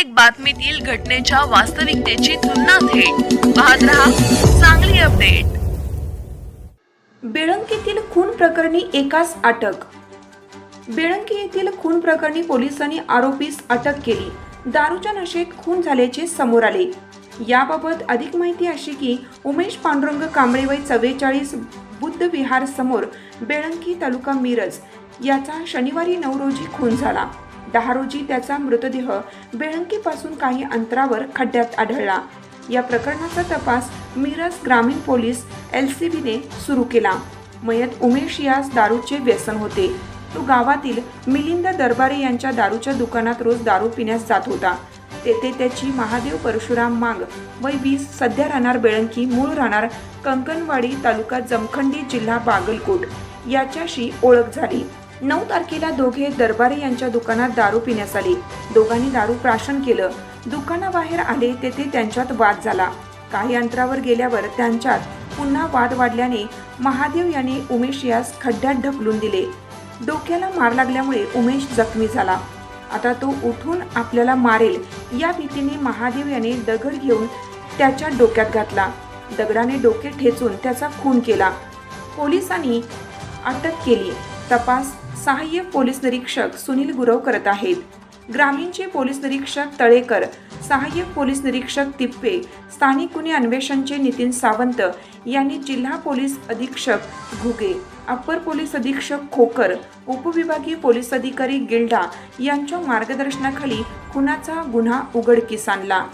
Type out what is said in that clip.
प्रत्येक बातमीतील घटनेच्या वास्तविकतेची तुलना थेट. पाहत रहा चांगली अपडेट. बेळंकीतील खून प्रकरणी एकास अटक. बेळंकी येथील खून प्रकरणी पोलिसांनी आरोपीस अटक केली. दारूच्या नशेत खून झाल्याचे समोर आले. याबाबत अधिक माहिती अशी की उमेश पांडुरंग कांबळे वय चव्वेचाळीस बुद्ध विहार समोर बेळंकी तालुका मिरज याचा शनिवारी नऊ रोजी खून झाला. दहा रोजी त्याचा मृतदेह बेळंकीपासून काही अंतरावर खड्ड्यात आढळला. या प्रकरणाचा तपास मिरज ग्रामीण पोलीस एल सी बीने सुरू केला. मयत उमेश यास दारूचे व्यसन होते. तो गावातील मिलिंद दरबारे यांच्या दारूच्या दुकानात रोज दारू पिण्यास जात होता. तेथे त्याची महादेव परशुराम मांग वय वीस सध्या राहणार बेळंकी मूळ राहणार कंकणवाडी तालुका जमखंडी जिल्हा बागलकोट. याच्याशी ओळख झाली. नऊ तारखेला दोघे दरबारे यांच्या दुकानात दारू पिण्यास आले. दोघांनी दारू प्राशन केलं. दुकानाबाहेर आले तेथे त्यांच्यात वाद झाला. काही अंतरावर गेल्यावर त्यांच्यात पुन्हा वाद वाढल्याने महादेव यांनी उमेश यास खड्ड्यात ढकलून दिले. डोक्याला मार लागल्यामुळे उमेश जखमी झाला. आता तो उठून आपल्याला मारेल या भीतीने महादेव याने दगड घेऊन त्याच्या डोक्यात घातला. दगडाने डोके ठेचून त्याचा खून केला. पोलिसांनी अटक केली. तपास सहाय्यक पोलीस निरीक्षक सुनील गुरव करत आहेत. ग्रामीणचे पोलीस निरीक्षक तळेकर सहाय्यक पोलीस निरीक्षक तिप्पे स्थानिक गुन्हे अन्वेषणचे नितीन सावंत यांनी जिल्हा पोलीस अधीक्षक घुगे अप्पर पोलीस अधीक्षक खोकर उपविभागीय पोलीस अधिकारी गिल्डा यांच्या मार्गदर्शनाखाली खुनाचा गुन्हा उघडकीस आणला.